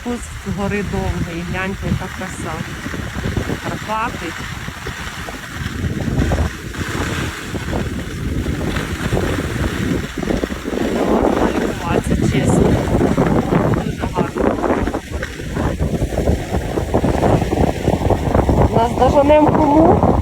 спуск з гори довгий. Гляньте, яка краса. Карпати. Не можна налюбуватися, чесно. Дуже гарно. Нас кому?